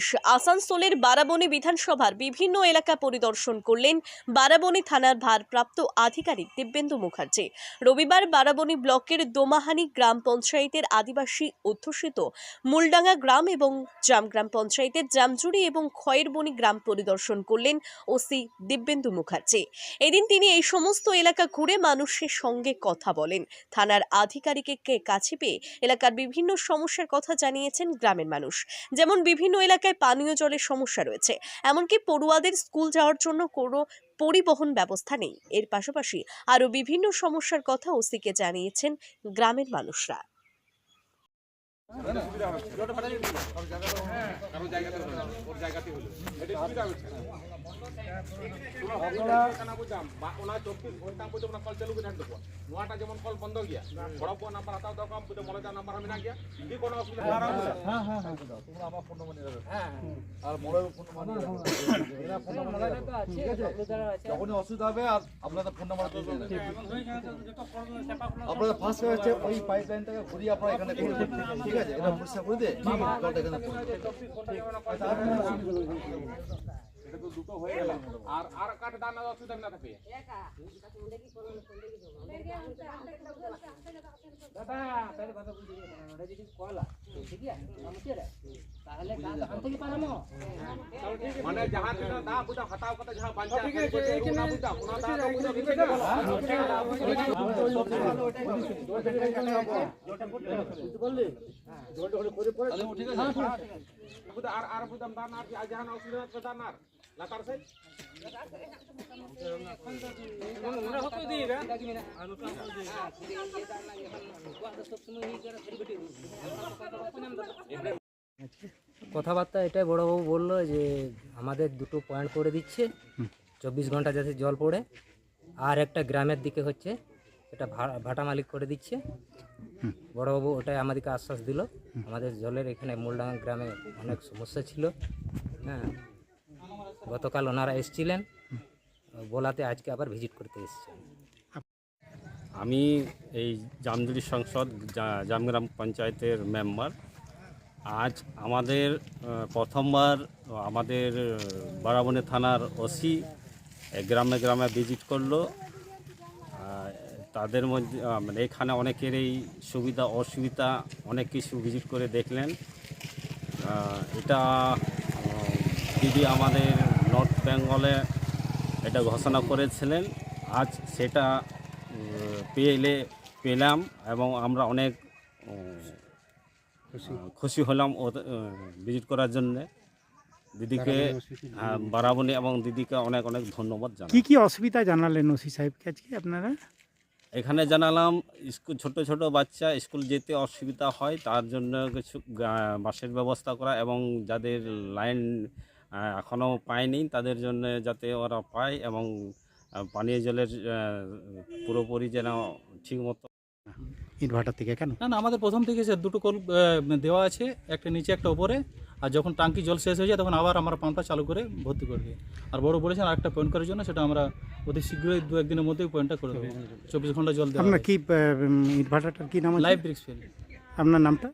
Police. আসানসোলের বারাবণী বিধানসভার বিভিন্ন এলাকা পরিদর্শন করলেন বারাবণী থানার ভারপ্রাপ্ত আধিকারিক দিব্যেন্দু মুখার্জি। রবিবার বারাবণী ব্লকের দোমাহানি গ্রাম পঞ্চায়েতের আদিবাসী অধ্যুষিত মূলডাঙ্গা গ্রাম এবং জামগ্রাম পঞ্চায়েতের জামজুড়ি এবং খয়েরবনি গ্রাম পরিদর্শন করলেন ওসি দিব্যেন্দু মুখার্জি। এদিন তিনি এই সমস্ত এলাকা ঘুরে মানুষের সঙ্গে কথা বলেন। থানার আধিকারিককে কাছে পেয়ে এলাকার বিভিন্ন সমস্যার কথা জানিয়েছেন গ্রামের মানুষ। যেমন বিভিন্ন এলাকায় এলাকায় পানীয় জলের সমস্যা রয়েছে। এমনকি পড়ুয়াদের স্কুল যাওয়ার জন্য কোনো পরিবহন ব্যবস্থা নেই। এর পাশাপাশি আরও বিভিন্ন সমস্যার কথা ওসিকে জানিয়েছেন গ্রামের মানুষরা। জায়গাতে হলো হ্যাঁ, হ্যাঁ, হ্যাঁ। যখনই অসুবিধা হবে আর আপনাদের ফোন নাম্বার আপনাদের ফার্স্ট হচ্ছে ওই পাইপ লাইনটাকে ঘুরিয়ে আপনারা এখানে ঠিক আছে? এটা পরিষ্কার করে দিয়ে এখানে এটা তো দুটো হয়ে গেল। আর আর কাঠ দানা অসুবিধা না থাকে। দাদা তাহলে কথা বুঝে ওটা যদি কলা ঠিক আছে তাহলে গাছ আন থেকে পারামো মানে যাহা দিনা দা বুঝা হাতাও কথা যাহা বাঞ্চা ঠিক আছে এই না বুঝা কোনা দা দা বুঝা ঠিক আছে। বুঝা আর আর বুঝা দানা আর যাহা না অসুবিধা আছে দানা লাতার সাইড কথাবার্তা এটাই বড়বাবু বলল যে আমাদের দুটো পয়েন্ট করে দিচ্ছে। চব্বিশ ঘণ্টা যাতে জল পড়ে। আর একটা গ্রামের দিকে হচ্ছে, এটা ভাটা মালিক করে দিচ্ছে। বড়বাবু ওটাই আমাদেরকে আশ্বাস দিল। আমাদের জলের এখানে মূলডাঙ্গা গ্রামে অনেক সমস্যা ছিল। হ্যাঁ। গতকাল ওনারা এসেছিলেন, বলাতে আজকে আবার ভিজিট করতে এসেছেন। আমি এই জামজুরি সংসদ জামগ্রাম পঞ্চায়েতের মেম্বার আজ আমাদের প্রথমবার আমাদের বারাবণী থানার ওসি গ্রামে গ্রামে ভিজিট করল। তাদের মধ্যে মানে এখানে অনেকেরই সুবিধা, অসুবিধা, অনেক কিছু ভিজিট করে দেখলেন। এটা দিদি আমাদের বেঙ্গলে এটা ঘোষণা করেছিলেন। আজ সেটা পেলে পেলাম এবং আমরা অনেক খুশি। হলাম ও ভিজিট করার জন্য। দিদিকে হ্যাঁ, বারাবণী এবং দিদিকে অনেক অনেক ধন্যবাদ জানাই। কি কি অসুবিধা জানালেন ওসি সাহেবকে আজকে আপনারা? এখানে জানালাম স্কুল ছোট ছোট বাচ্চা স্কুল যেতে অসুবিধা হয় তার জন্য কিছু বাসের ব্যবস্থা করা এবং যাদের লাইন এখনও পায়নি। তাদের জন্য যাতে ওরা পায় এবং পানীয় জলের পুরোপুরি যেন ঠিকমতো ইটভাটার থেকে কেন? না না আমাদের প্রথম থেকে সে দুটো কল দেওয়া আছে একটা নিচে একটা ওপরে আর যখন টাঙ্কি জল শেষ হয়ে যায় তখন আবার আমরা পাম্পটা চালু করে ভর্তি করে দিই। আর বড় বলেছেন আরেকটা পয়েন্ট করার জন্য সেটা আমরা অতি শীঘ্রই দু একদিনের মধ্যেই পয়েন্টটা করে দেবো। চব্বিশ ঘণ্টা জল দেওয়া আপনার কি ইটভাটাটার কি নাম আছে? লাইভ ব্রিক্স ফেল আপনার নামটা?